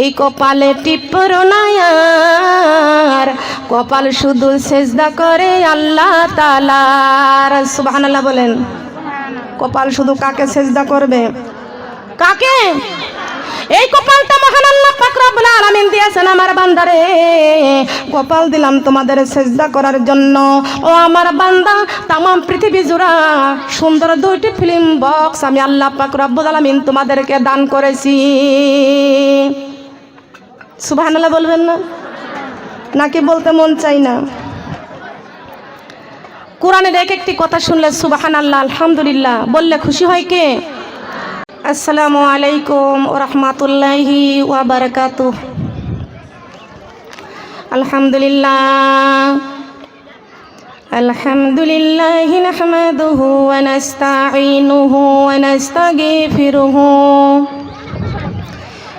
এই কপালে টিপর নায়ার, কপাল শুধু সেজদা করে আল্লাহ তালার সুবহান আল্লাহ বলেন, কপাল শুধু কাকে সেজদা করবে? কাকে? এই কপালটা মহান আল্লাহ পাক রব্বুল আলামিন দিয়েছেন আমার বান্দারে। কপাল দিলাম তোমাদের সেজদা করার জন্য। ও আমার বান্দা, তামাম পৃথিবী জুড়া সুন্দর দুইটি ফিল্ম বক্স আমি আল্লাহ পাক রব্বুল আলামিন তোমাদেরকে দান করেছি। সুবহানাল্লাহ বলবেন না নাকি বলতে মন চাই না কোরআনের এক একটি কথা শুনলে সুবাহান আল্লাহ আলহামদুলিল্লাহ বললে খুশি হয় কে আসসালামু আলাইকুম রহমতুল্লাহি ওয়াবারকাতু আলহামদুলিল্লাহ الحمد لله نحمده ونستعينه ونستغفره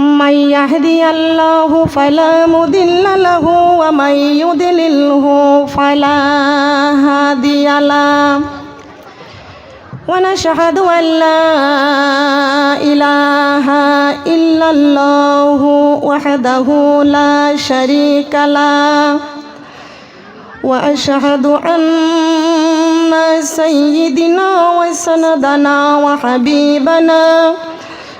من يهدي الله فلا مضل له ومن يضلله فلا هادي له. ونشهد أن لا إله إلا الله وحده لا شريك له. وأشهد أن سيدنا وسندنا وحبيبنا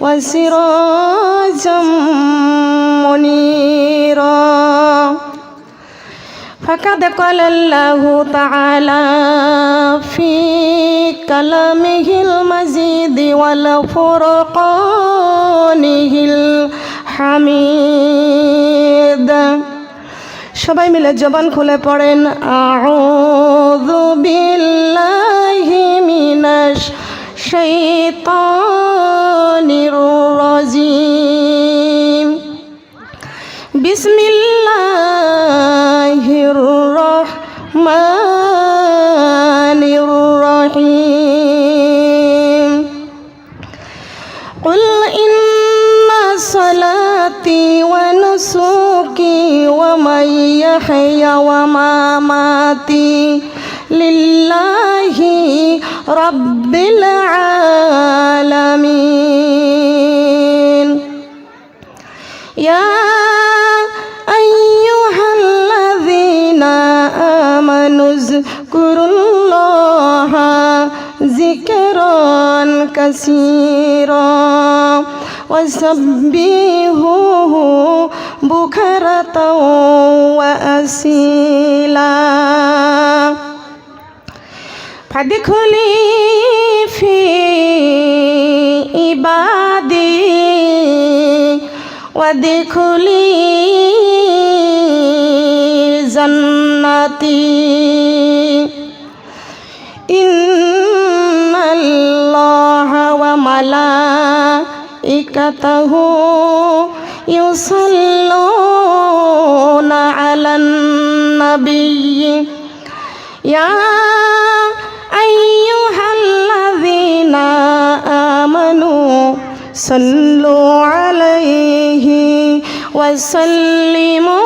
وسراجا منيرا فقد قال الله تعالى في كلامه المزيد والفرقانه الحميد সবাই মিলে জবান খুলে পড়েন আউযু বিল্লাহি মিনাশ الشيطان الرجيم. بسم الله الرحمن الرحيم. قل إن صلاتي ونسوكي ومن يحيى ومماتي لله رب العالمين. يا أيها الذين آمنوا اذكروا الله ذكرا كثيرا وسبحوه بكرة وأسيلا فادخلي في عبادي وادخلي جنتي إن الله وملائكته يصلون على النبي يا صلوا عليه وسلموا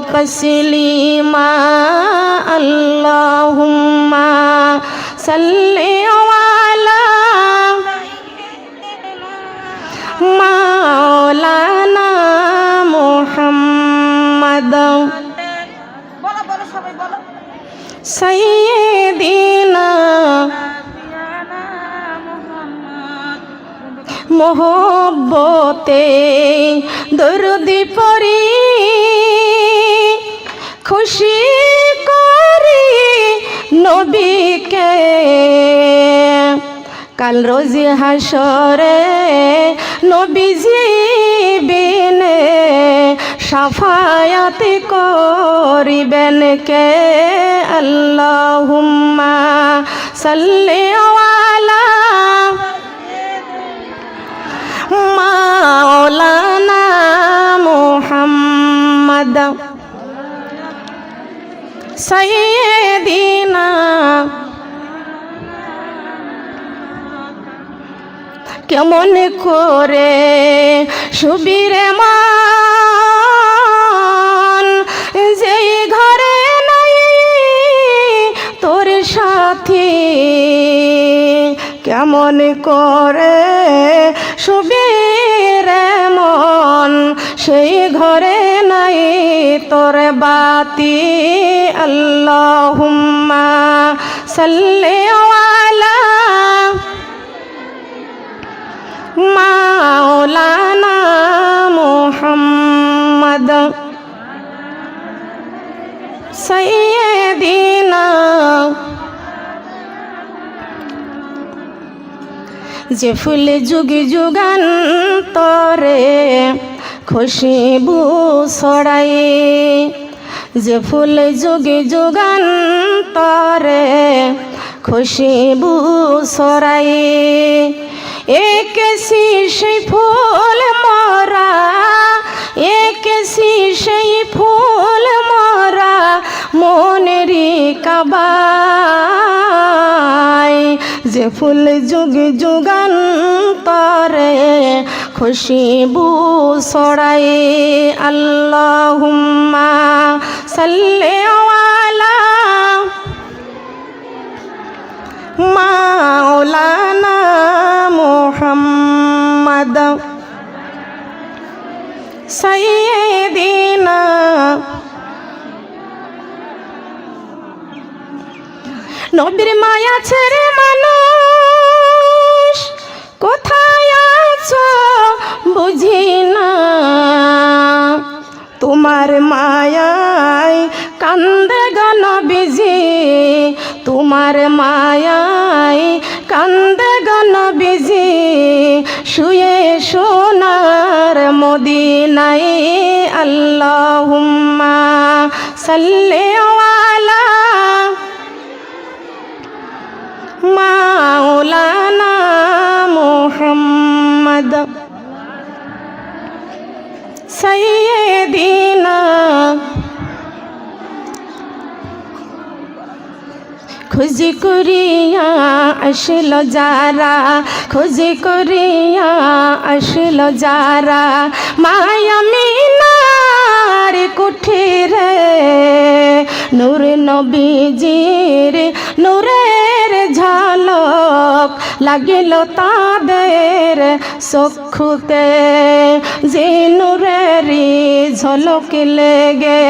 تسليما. اللهم صل على مولانا محمد. سيدنا মোহব্বতে দরদি পরি খুশি করি নবীকে। কাল রোজি হাসরে নবীজি বিনে সাফায়াত করিবেন কে? আল্লাহুম্মা সাল্লি আলা মাওলানা কেমন করে সুবীরে মান যেই ঘরে নাই তোর সাথী কেমন করে সুবীরে মন সেই ঘরে নাই তোর বাতি। আল্লাহুম্মা সাল্লি আলা মাওলানা মুহাম্মদ। সাইয়্যিদিনা যে ফুল যুগ যুগান্তরে খুশিবু ছড়াই যে ফুল যুগ যুগান্তরে খুশিবু ছড়াই এক সেই ফুল মরা এক সেই ফুল মনেরি কাবাই যে ফুল যুগ যুগান্তরে খুশিবু ছড়াই আল্লাহুম্মা সাল্লি আলা মাওলানা মুহাম্মদ সাইয়্যিদিনা নবীর মায়া ছেড়ে মানুষ কোথায় আছো বুঝি না। তোমার মায়ায় কান্দে গণ বিজি তোমার মায়ায় কান্দে গণ বিজি শুয়ে সোনার মদিনাই আল্লাহুম্মা সাল্লি আলা খুঁজি করিয়া আসল যারা খুঁজি করিয়া আসল যারা মায়া মিনার কুঠিরে, নূর নবীজির নূরের ঝলক লাগিল তাদের চক্ষুতে। যে নূরেরি ঝলক লেগে,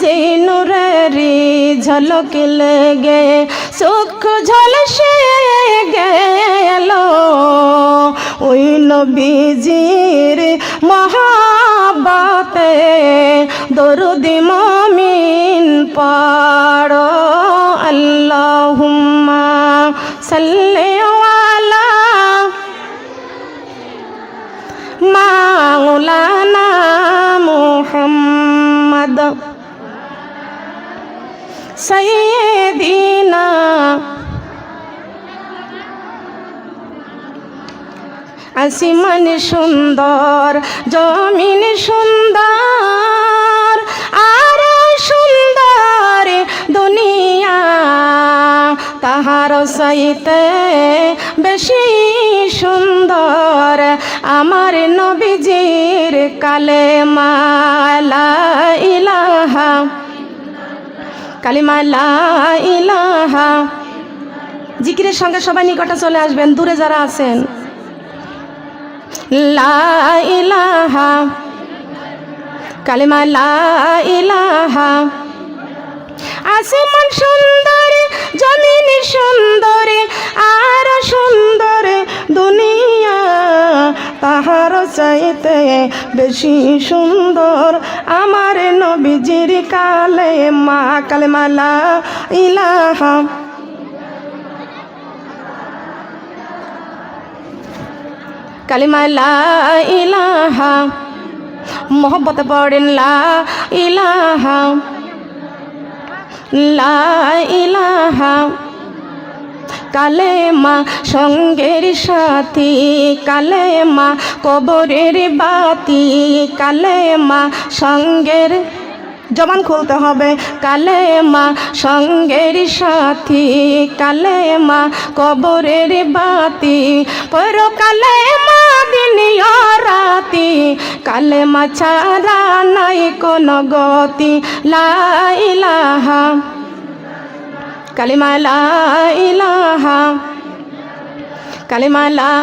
যে নূরেরি ঝলক লেগে চক্ষু ঝলসে গেল। ওই নবীজির মহাবাতে দরুদি মমিন পাড়। আল্লাহুম্মা সাল্লি আসিমান সুন্দর, জমিন সুন্দর, আর সুন্দর দুনিয়া। তাহার সাইতে বেশি সুন্দর আমার নবীজির কালে মালা ইলাহা। কালিমা লা ইলাহা। জিকিরের সঙ্গে সবাই নিকটে চলে আসবেন, দূরে যারা আছেন। লা ইলাহা ইলাহা। আসমান সুন্দর, জমিন সুন্দর, আর সুন্দর দুনিয়া। তাহার চাইতে বেশি সুন্দর আমার নবীজির কালে মা কালেমা লা কালিমা লা ইলাহা, মোহব্বতে পড়েন লা ইলাহা লা ইলাহা, কালেমা সঙ্গের সাথী, কালেমা কবরের বাতি, কালেমা সঙ্গের, জবান খুলতে হবে, কালেমা সঙ্গের সাথী, কালেমা কবরের বাতি, পর কালেমা দিনিয়া রাতি কালেমা ছাড়া নাই কোনো গতি লাইলাহা কালিমা লা ইলাহা, কালিমা লা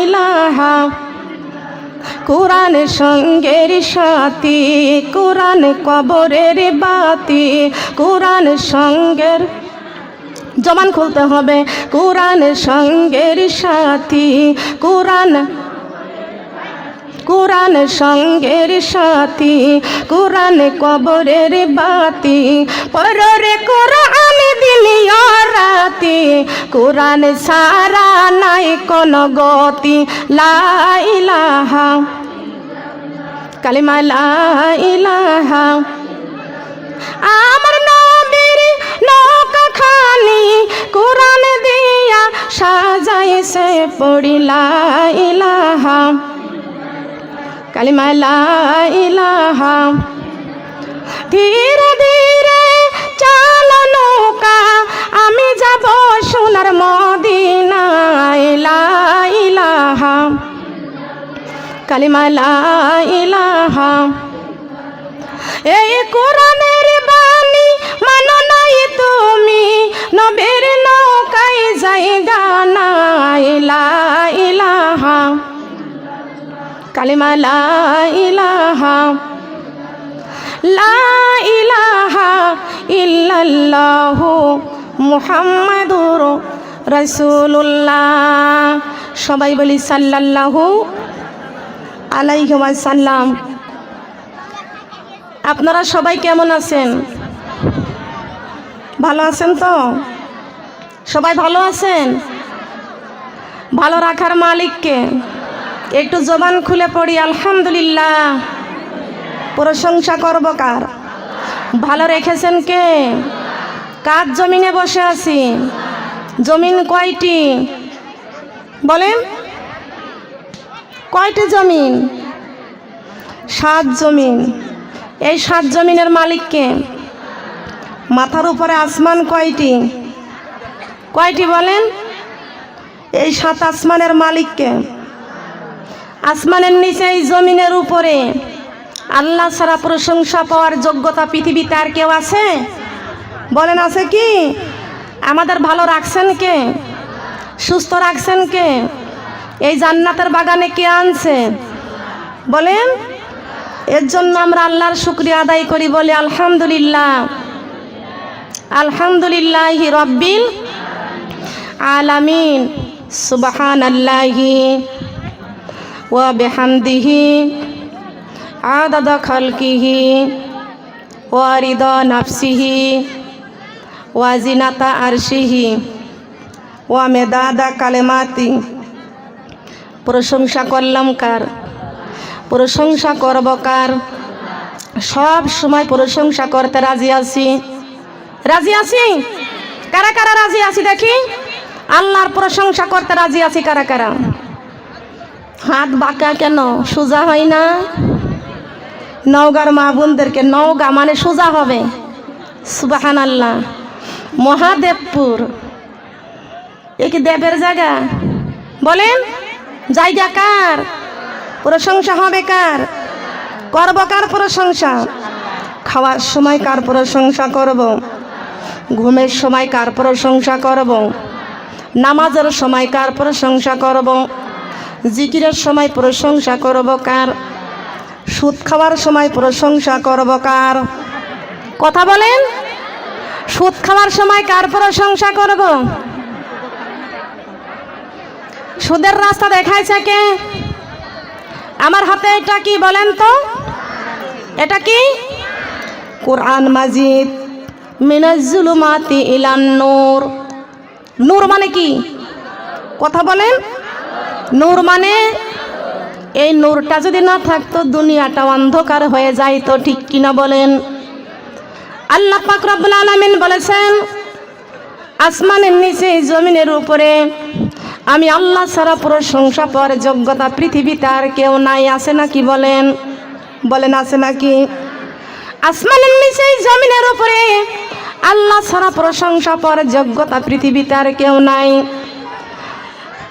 ইলাহা। কোরআন সঙ্গের সাথী, কোরআন কবরের বাতি, কোরআন সঙ্গের জমান খুলতে হবে কোরআন সঙ্গের সাথী, কোরআন কোরআন সঙ্গের সাথী, কোরআন কবরের বাতি। পররে কোরআন দিনিয়া রাতি, কোরআন সারা নাই কোন গতি। লাইলাহা কালিমা লাইলাহা আমার নবীর নৌকা খানি কোরআন দিয়া সাজাইছে পড়ি লাইলাহা কালিমা লা ইলাহা। ধীরে ধীরে চালো নৌকা, আমি যাব সোনার মদিনায়। লা ইলাহা। কালিমা লা ইলাহা। এই কোরআনের বাণী মানো নাই তুমি। কালিমা লা ইলাহা লা ইলাহা ইল্লাল্লাহু মুহাম্মাদুর রাসূলুল্লাহ। সবাই বলি সাল্লাল্লাহু আলাইহি ওয়াসাল্লাম। আপনারা সবাই কেমন আছেন? ভালো আছেন তো? সবাই ভালো আছেন? ভালো রাখার মালিককে? একটু জবান খুলে পড়ি, আলহামদুলিল্লাহ। প্রশংসা করব কার? ভালো রেখেছেন কে? কার জমিনে বসে আছি? জমিন কয়টি? বলেন। কয়টি জমিন? সাত জমিন। এই সাত জমিনের মালিককে মাথার উপরে আসমান কয়টি? কয়টি বলেন? এই সাত আসমানের মালিককে আসমানের নিচে, এই জমিনের উপরে। আল্লাহ ছাড়া প্রশংসা পাওয়ার যোগ্যতা পৃথিবীতে আর কেউ আছে? বলেন, আছে কি? আমাদের ভালো রাখছেন কে? সুস্থ রাখছেন কে? এই জান্নাতের বাগানে কে আনছে? বলেন, এর জন্য আমরা আল্লাহর শুক্রিয়া আদায় করি, বলে আলহামদুলিল্লাহ। আলহামদুলিল্লাহ রব্বিল আলামিন। সুবাহান আল্লাহি وبحمده عدد خلقه ورضا نفسه وزنة عرشه ومداد كلماته প্রশংসা করলাম কার প্রশংসা করব কার সব সময় প্রশংসা করতে রাজি আছি রাজি আছি কারা কারা রাজি আছি দেখি আল্লাহর প্রশংসা করতে রাজি আছি কারা কারা হাত বাঁকা কেন? সোজা হয় না? নওগাঁর মা বোনদেরকে নওগা মানে সোজা হবে। সুবাহান আল্লাহ মহাদেবপুর। এ কি দেবের জায়গা? বলেন, জায়গা কার? প্রশংসা হবে কার? করব কার প্রশংসা? খাওয়ার সময় কার প্রশংসা করব? ঘুমের সময় কার প্রশংসা করব? নামাজের সময় কার প্রশংসা করব? জিকিরের সময় প্রশংসা করব কার? সুদ খাওয়ার সময় প্রশংসা করব কার? কথা বলেন? সুদ খাওয়ার সময় কার প্রশংসা করব? সুদের রাস্তা দেখাইছে কে? আমার হাতে এটা কি বলেন তো? এটা কি? কোরআন মাজিদ মিনাজুলুমাতি ইলান নূর। নূর মানে কি? কথা বলেন। নূর মানে এই নূরটা যদি না থাকতো দুনিয়াটা অন্ধকার হয়ে যায় তো ঠিক কিনা বলেন? আল্লাহ রব্বুল আলামিন বলেছেন, আসমানের নিচে, জমিনের উপরে, আমি আল্লাহ ছাড়া প্রশংসা পর যোগ্যতা পৃথিবীতে আর কেউ নাই, আছে নাকি বলেন? বলেন, আছে নাকি? আসমানের নিচে, জমিনের উপরে, আল্লাহ ছাড়া প্রশংসা পর যোগ্যতা পৃথিবীতে আর কেউ নাই।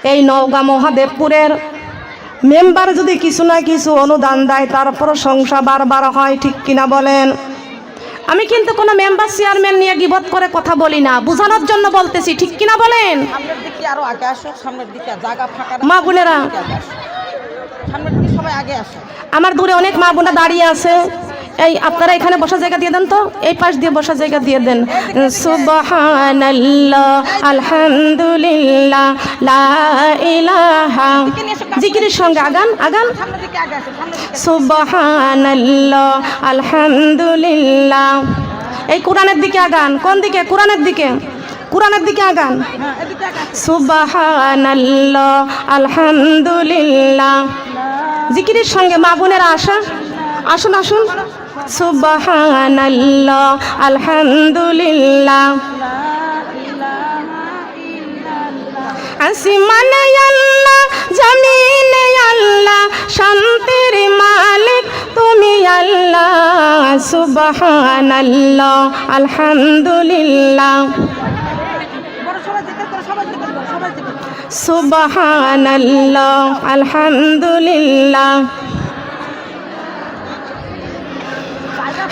এই নওগাঁ মহাদেবপুরের মেম্বার যদি কিছু না কিছু অনুদান দেয় তার প্রশংসা বারবার হয় ঠিক কিনা বলেন? আমি কিন্তু কোনো মেম্বার চেয়ারম্যান নিয়ে গিবত করে কথা বলি না বোঝানোর জন্য বলতেছি ঠিক কিনা বলেন? মা বোনেরা। আমার দূরে অনেক মা বোনা দাঁড়িয়ে আছে। এই আপনারা এখানে বসার জায়গা দিয়ে দেন তো? এই পাশ দিয়ে বসার জায়গা দিয়ে দেন। সুবহানাল্লাহ, আলহামদুলিল্লাহ, লা ইলাহা। জিকিরের সঙ্গে আগান আগান। সুবহানাল্লাহ, আলহামদুলিল্লাহ। এই কোরআনের দিকে আগান। কোন দিকে? কোরআনের দিকে। কোরআনের দিকে আগান। সুবহানাল্লাহ, আলহামদুলিল্লাহ। জিকিরের সঙ্গে মা বোনেরা আসা। আসুন আসুন। সুবহানাল্লাহ আলহামদুলিল্লাহ। আসমানে আল্লাহ জমিনে আল্লাহ শান্তির মালিক তুমি আল্লাহ। সুবহানাল্লাহ আলহামদুলিল্লাহ। বড় সবাই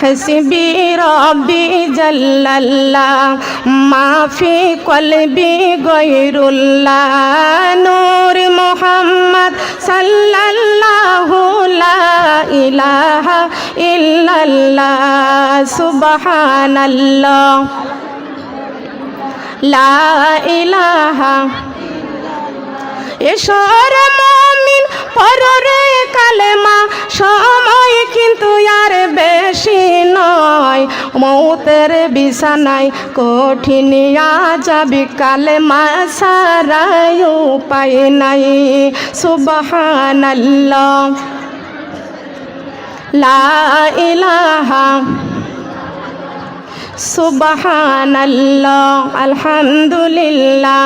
হসবি রবি জল্লাল্লাহ, মাফি কলবি গৈরুল্লাহ, নূর মোহাম্মদ সাল্লাল্লাহু লা ইলাহা ইল্লাল্লাহ, সুবহানাল্লাহ। লা ইলাহা ঈশ্বর মা পররে কালেমা সময় কিন্তু আর বেশি নয়। মৌতের বিছানায় কঠিন আজাবি কালেমা সারায় উপায় নাই। সুবহানাল্লাহ। লা ইলাহা সুবহানাল্লাহ। আলহামদুলিল্লাহ।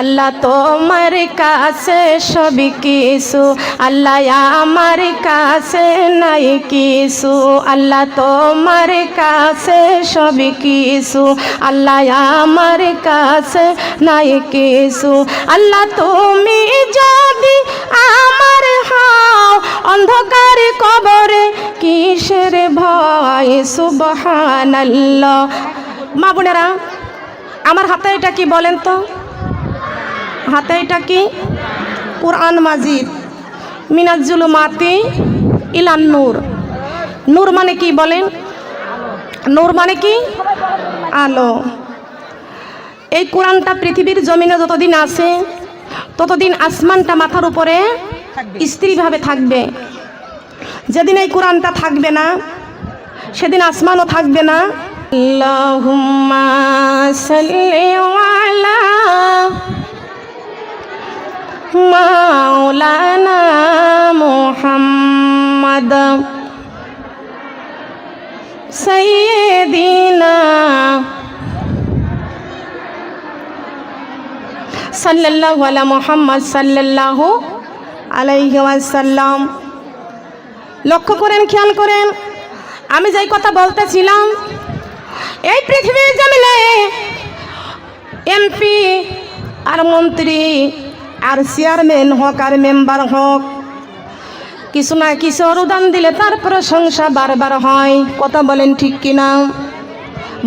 আল্লাহ তোমার কাছে সবই কিছু, আল্লাহ আমার কাছে নাই কিছু, আল্লাহ তোমার কাছে সবই কিছু, আল্লাহ আমার কাছে নাই কিছু, আল্লাহ তুমি যদি আমার হাও অন্ধকার কবরে কিসের ভয়? সুবহানাল্লাহ। মা বোনেরা, আমার হাতে এটা কি বলেন তো? হাতে এটা কি? কোরআন মাজিদ। মিনাজুল মাতি ইলান নূর। নূর মানে কি বলেন? নূর মানে কি? আলো। এই কোরআনটা পৃথিবীর জমিনে যতদিন আছে, ততদিন আসমানটা মাথার উপরে স্ত্রীভাবে থাকবে। যেদিন এই কোরআনটা থাকবে না, সেদিন আসমানও থাকবে না। আল্লাহুম্মা সাল্লি আলা মাওলানা মুহাম্মদ সাইয়্যিদিনা সাল্লাল্লাহু আলা মুহাম্মদ সাল্লাল্লাহু আলাইহি ওয়াসাল্লাম। লক্ষ্য করেন, খেয়াল করেন, আমি যেই কথা বলতেছিলাম, এই পৃথিবীর জমিনে এমপি আর মন্ত্রী আর চেয়ারম্যান হোক আর মেম্বার হোক, কিছু না কিছু অনুদান দিলে তার প্রশংসা বারবার হয়। কথা বলেন ঠিক কিনা?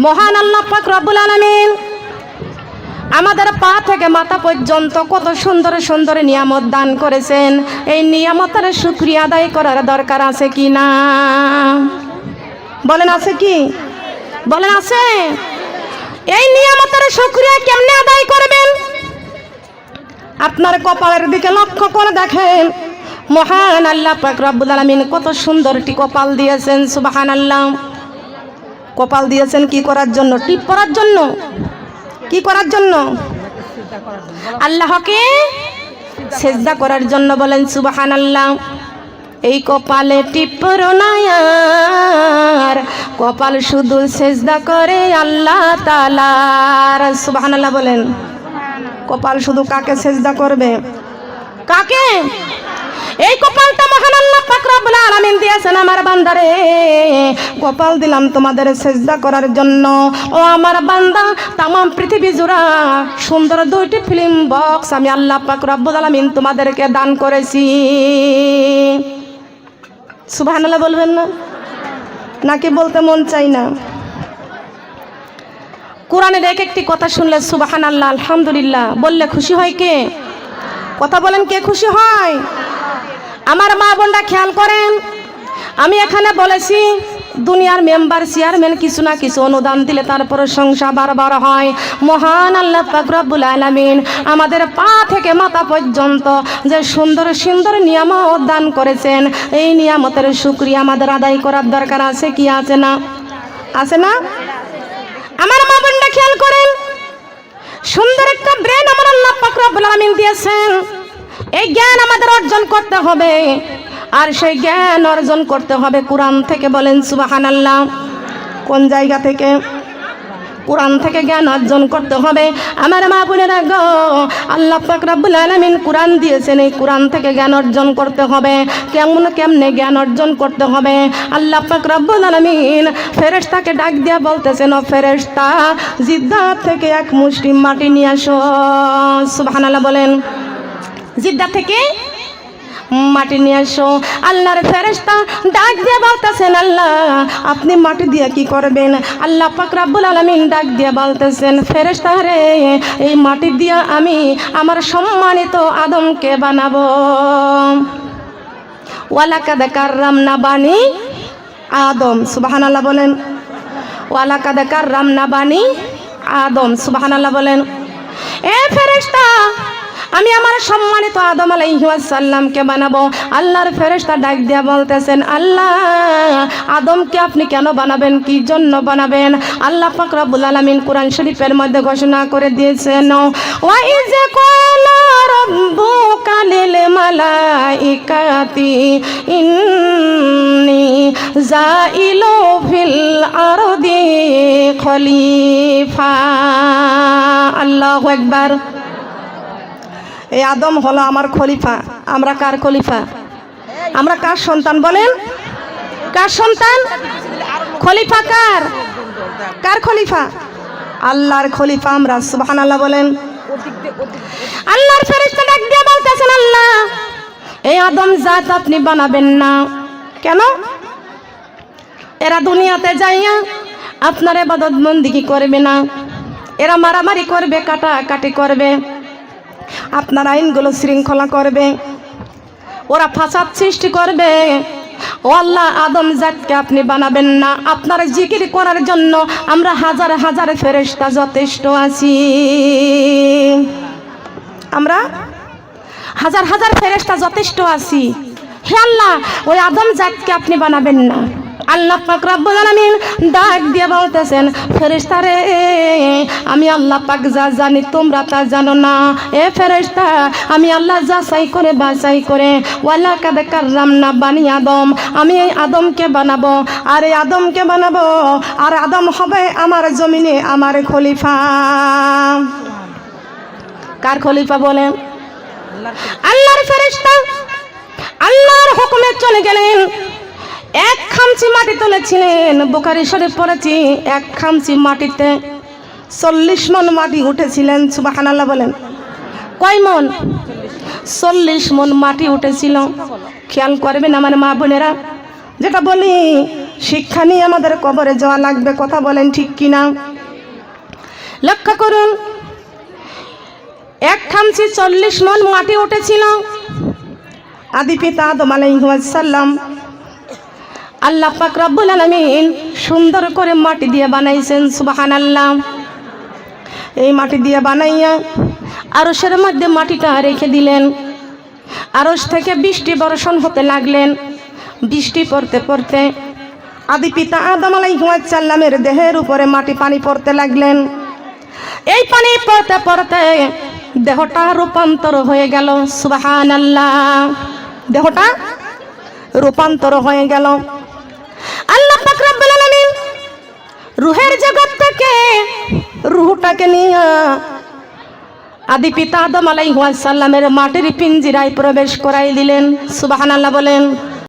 মহান আল্লাহ পাক রব্বুল আলামিন আমাদের পা থেকে মাথা পর্যন্ত কত সুন্দর সুন্দর নিয়ামত দান করেছেন। এই নিয়ামতের শুক্রিয়া আদায় করার দরকার আছে কি না? বলেন আছে কি? বলেন আছে? এই নিয়ামতের শুক্রিয়া কেমনে আদায় করবেন? আপনার কপালের দিকে লক্ষ্য করে দেখেন। মহান আল্লাহ পাক আলামিন কত সুন্দর একটি কপাল দিয়েছেন সুবাহান আল্লাহ কপাল দিয়েছেন কি করার জন্য? টিপ করার জন্য। কি করার জন্য? আল্লাহকে সেজদা করার জন্য বলেন সুবাহান আল্লাহ এই কপালে টিপর নায়ার কপাল শুধু সেজদা করে আল্লাহ তালার সুবাহান আল্লাহ বলেন। কপাল শুধু কাকে সেজদা করবে? কাকে? এই কপালটা মহান আল্লাহ পাক রব্বুল আলামিন দিয়েছেন আমার বান্দারে। কপাল দিলাম তোমাদের সেজদা করার জন্য। ও আমার বান্দা তামাম পৃথিবী জুড়া সুন্দর দুইটি ফিল্ম বক্স আমি আল্লাহ পাক রব্বুল আলামিন তোমাদেরকে দান করেছি। সুবহানাল্লাহ বলবেন না? নাকি বলতে মন চাই না? কোরআনের এক একটি কথা শুনলে সুবাহান আল্লাহ আলহামদুলিল্লাহ। বললে খুশি হয় কে? কথা বলেন কে খুশি হয়? আমার মা বোনরা খেয়াল করেন, আমি এখানে বলেছি, দুনিয়ার মেম্বার, চেয়ারম্যান কিছু না কিছু অনুদান দিলে তার প্রশংসা বারবার হয়। মহান আল্লাহ ফাকরাবুল আলমিন আমাদের পা থেকে মাথা পর্যন্ত যে সুন্দর সুন্দর নিয়ামত দান করেছেন, এই নিয়ামতের শুক্রিয়া আমাদের আদায় করার দরকার আছে কি আছে না? আছে না? আমার মা খেয়াল করেন? সুন্দর একটা ব্রেন আমার আল্লাহ পাক রব্বুল আলামিন দিয়েছেন। এই জ্ঞান আমাদের অর্জন করতে হবে। আর সেই জ্ঞান অর্জন করতে হবে কোরআন থেকে বলেন সুবহানাল্লাহ। কোন জায়গা থেকে? কোরআন থেকে জ্ঞান অর্জন করতে হবে। আমার মা বোনেরা গো, আল্লাহ পাক রব্বুল আলামিন কোরআন দিয়েছেন, এই কোরআন থেকে জ্ঞান অর্জন করতে হবে। কেমন কেমনে জ্ঞান অর্জন করতে হবে? আল্লাহ পাক রব্বুল আলামিন ফেরেশতাকে ডাক দিয়া বলতেছেন, ও ফেরেশতা, জিদ্দা থেকে এক মুসলিম মাটি নিয়ে আসো। সুবহানাল্লাহ বলেন। জিদ্দা থেকে মাটি নিয়ে আসো। আল্লাহর ফেরেশতা ডাক দিয়ে বলতেছেন, আল্লাহ, আপনি মাটি দিয়ে কি করবেন? আল্লাহ পাক রাব্বুল আলামিন ডাক দিয়ে বলতেছেন, ফেরেশতা রে, এই মাটি দিয়ে আমি আমার সম্মানিত আদমকে বানাবো। ওয়ালাকাদ কাররামনা বানি আদম, সুবহানাল্লাহ বলেন। ওয়ালাকাদ কাররামনা বানি আদম, সুবহানাল্লাহ বলেন। এ ফেরেশতা আমি আমার সম্মানিত আদম আলাইসাল্লামকে বানাবো। আল্লাহর ফেরেশতা ডাক দিয়া বলতেছেন, আল্লাহ, আদমকে আপনি কেন বানাবেন? কি জন্য বানাবেন? আল্লাহ পাক রব্বুল আলামিন কোরআন শরীফের মধ্যে ঘোষণা করে দিয়েছেন ওয়াইজ মালাইকাতি, ইন্নী খলিফা। আল্লাহু আকবার। এই আদম হলো আমার খলিফা। আমরা কার খলিফা? আমরা কার সন্তান বলেন? কার সন্তান? খলিফা কার? কার খলিফা? আল্লাহর খলিফা আমরা সুবহান আল্লাহ বলেন। আল্লাহর ফেরেশতা ডাক দিয়ে বলতেছেন, আল্লাহ, এই আদম জাত আপনি বানাবেন না। কেন? এরা দুনিয়াতে যাইয়া আপনার এবাদত বন্দিগি করবে না? এরা মারামারি করবে কাটা কাটি করবে। আপনার আইনগুলো শৃঙ্খলা করবে। ওরা ফাসাদ সৃষ্টি করবে। আল্লাহ আদম জাতকে আপনি বানাবেন না। আপনার জিকির করার জন্য আমরা হাজার হাজার ফেরেশতা যথেষ্ট আছি। আমরা হাজার হাজার ফেরেশতা যথেষ্ট আছি। হে আল্লাহ, ওই আদম জাতকে আপনি বানাবেন না। আল্লাহ পাক রব্বুল আলামিন ডাক দিয়ে বলতেছেন, ফেরেশতা রে, আমি আল্লাহ পাক যা জানি তোমরা তা জানো না। এ ফেরেশতা, আমি আল্লাহ যা যাচাই করে বাছাই করে। ওয়ালা কাদে কাররাম না বানি আদম, আমি এই আদমকে বানাবো। আর এই আদমকে বানাবো, আর আদম হবে আমার জমিনে আমার খলিফা। কার খলিফা বলেন? আল্লাহর ফেরেশতা। আল্লাহর হুকুমে চলে গেলেন। এক খামচি মাটি তুলেছিলেন বুখারি শরীফ পড়েছি। এক খামচি মাটিতে চল্লিশ মন মাটি উঠেছিলেন, সুবাহানাল্লাহ বলেন। কয় মন? চল্লিশ মন মাটি উঠেছিল। খেয়াল করবেন আমার মা বোনেরা, যেটা বলি, শিক্ষা নিয়ে আমাদের কবরে যাওয়া লাগবে, কথা বলেন ঠিক কিনা? লক্ষ্য করুন, এক খামচি চল্লিশ মন মাটি উঠেছিল। আদি পিতা আদম আলাইসাল্লাম আল্লাহ পাক রব্বুল আলামিন সুন্দর করে মাটি দিয়ে বানাইছেন সুবাহান আল্লাহ এই মাটি দিয়ে বানাইয়া আরও সের মধ্যে মাটিটা রেখে দিলেন। আরস থেকে বৃষ্টি বর্ষণ হতে লাগলেন। বৃষ্টি পড়তে পড়তে আদি পিতা আদম আলাইসাল্লামের দেহের উপরে মাটি পানি পড়তে লাগলেন। এই পানি পড়তে পড়তে দেহটা রূপান্তর হয়ে গেল সুবাহান আল্লাহ দেহটা রূপান্তর হয়ে গেল। রুহের জগৎ থেকে রুহটাকে নিয়ে আদি পিতা আদম আলাই সাল্লামের মাটির পিঞ্জিরায় প্রবেশ করাই দিলেন। সুবাহান আল্লাহ বলেন